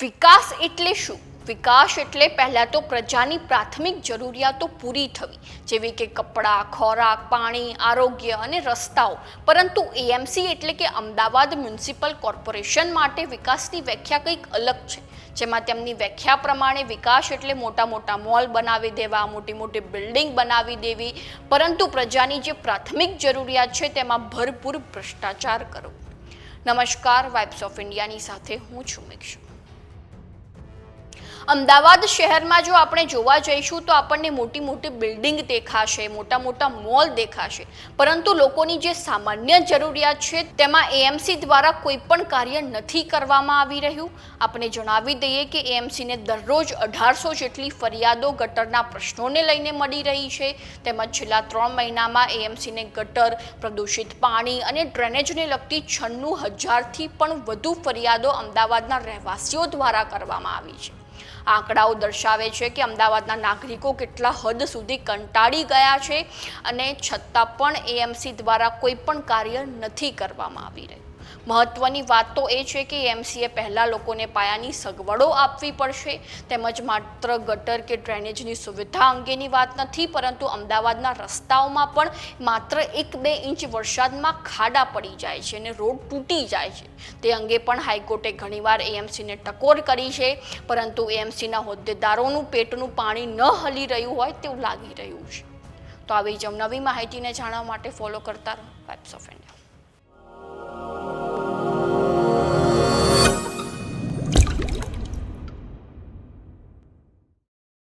વિકાસ એટલે શું? વિકાસ એટલે પહેલાં તો પ્રજાની પ્રાથમિક જરૂરિયાતો પૂરી થવી, જેવી કે કપડાં, ખોરાક, પાણી, આરોગ્ય અને રસ્તાઓ. પરંતુ એએમસી એટલે કે અમદાવાદ મ્યુનિસિપલ કોર્પોરેશન માટે વિકાસની વ્યાખ્યા કંઈક અલગ છે. જેમાં તેમની વ્યાખ્યા પ્રમાણે વિકાસ એટલે મોટા મોટા મોલ બનાવી દેવા, મોટી મોટી બિલ્ડિંગ બનાવી દેવી. પરંતુ પ્રજાની જે પ્રાથમિક જરૂરિયાત છે તેમાં ભરપૂર ભ્રષ્ટાચાર કરવો. નમસ્કાર, વાઇબ્સ ઓફ ઇન્ડિયાની સાથે હું છું મિક્ષુ અમદાવાદ શહેરમાં જો આપણે જોવા જઈશું તો આપણને મોટી મોટી બિલ્ડિંગ દેખાશે, મોટા મોટા મોલ દેખાશે. પરંતુ લોકોની જે સામાન્ય જરૂરિયાત છે, તેમાં એએમસી દ્વારા કોઈ પણ કાર્ય નથી કરવામાં આવી રહ્યું. આપણે જણાવી દઈએ કે એએમસીને દરરોજ અઢારસો જેટલી ફરિયાદો ગટરના પ્રશ્નોને લઈને મળી રહી છે. તેમજ છેલ્લા ત્રણ મહિનામાં એએમસીને ગટર, પ્રદૂષિત પાણી અને ડ્રેનેજને લગતી છન્નું હજારથી પણ વધુ ફરિયાદો અમદાવાદના રહેવાસીઓ દ્વારા કરવામાં આવી છે. આંકડાઓ દર્શાવે છે કે અમદાવાદના નાગરિકો કેટલા હદ સુધી કંટાળી ગયા છે અને છતાં પણ એએમસી દ્વારા કોઈ પણ કાર્ય નથી કરવામાં આવી રહ્યું. મહત્વની વાત તો એ છે કે એમસીએ પહેલાં લોકોને પાયાની સગવડો આપવી પડશે. તેમજ માત્ર ગટર કે ડ્રેનેજની સુવિધા અંગેની વાત નથી, પરંતુ અમદાવાદના રસ્તાઓમાં પણ માત્ર એક બે ઇંચ વરસાદમાં ખાડા પડી જાય છે અને રોડ તૂટી જાય છે. તે અંગે પણ હાઈકોર્ટે ઘણીવાર એએમસીને ટકોર કરી છે. પરંતુ એએમસીના હોદ્દેદારોનું પેટનું પાણી ન હલી રહ્યું હોય તેવું લાગી રહ્યું છે. તો આવી જ નવી માહિતીને જાણવા માટે ફોલો કરતા રહો વેબ્સ ઓફ ઇન્ડિયા